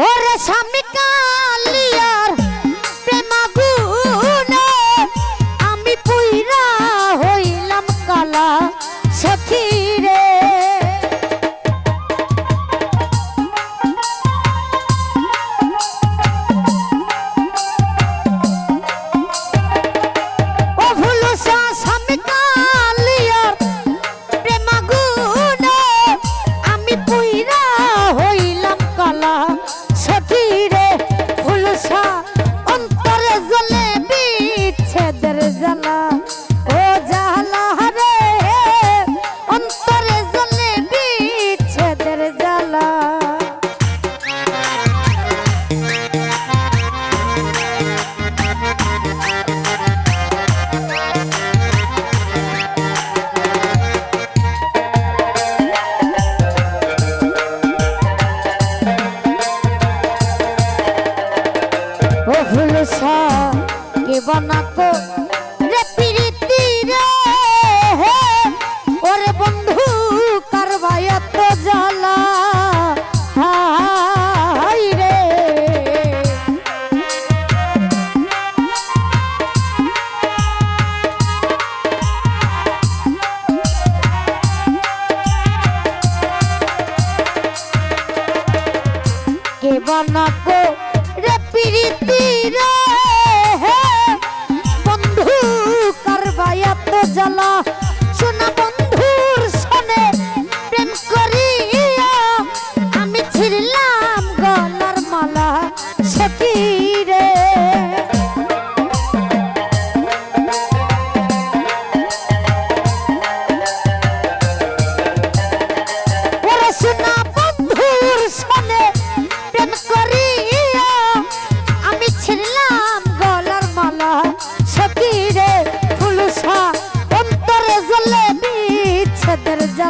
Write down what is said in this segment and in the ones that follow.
ওরে স্বামী রাখিব না তো। রে প্রীতি রে ওরে বন্ধু কারবায় তো জ্বালা? বানাকো রে পিরিতি রে পাই এত জ্বালা।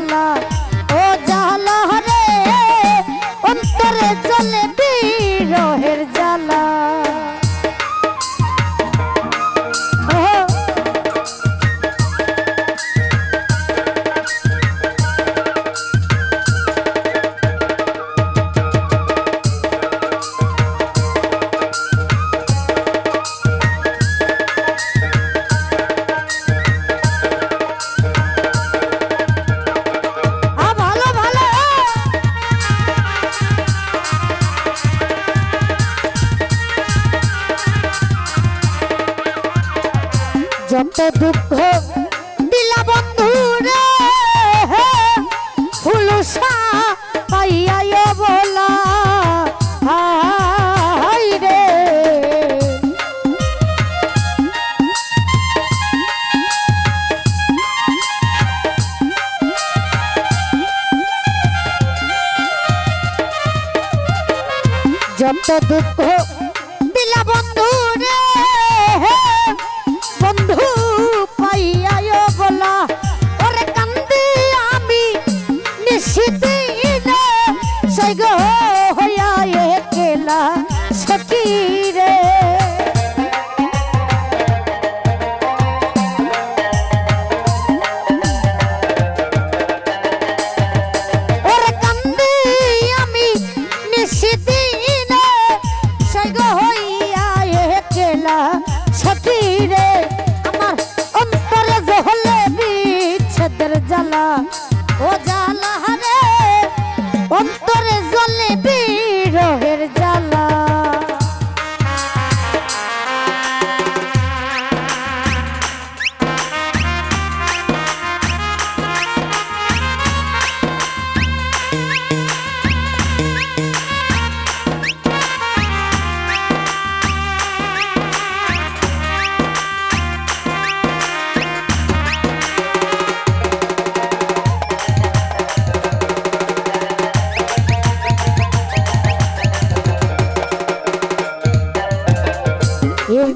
মালা কত দুঃখ দিলা বন্ধু রে। যত দুঃখ দিলা বন্ধু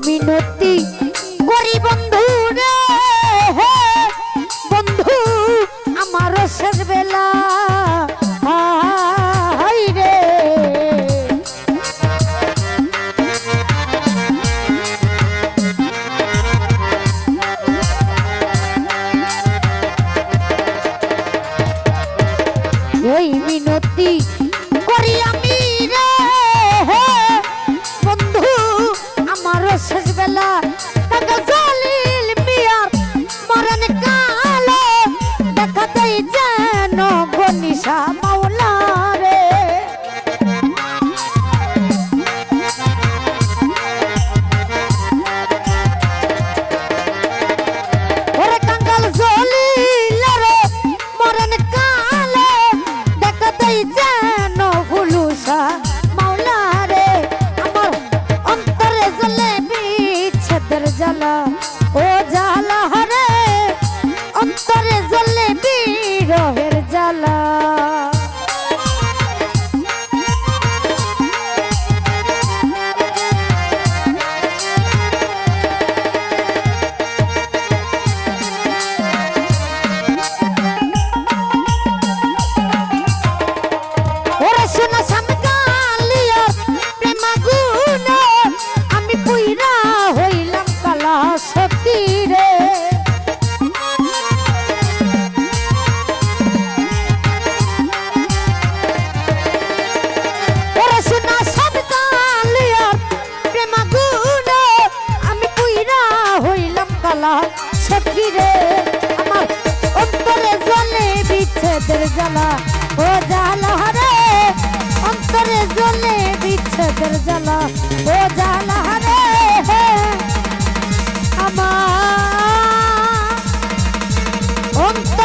মিনতি করি বন্ধু রে বন্ধু আমার শেষ বেলা ওই মিনতি করি আমি বেলা হাতের জ্বালা ও জ্বালা। জ্বালা ও জ্বালা রে অন্তরে জ্বলে বিচ্ছেদের জ্বালা। ও জ্বালা রে আমার অন্তরে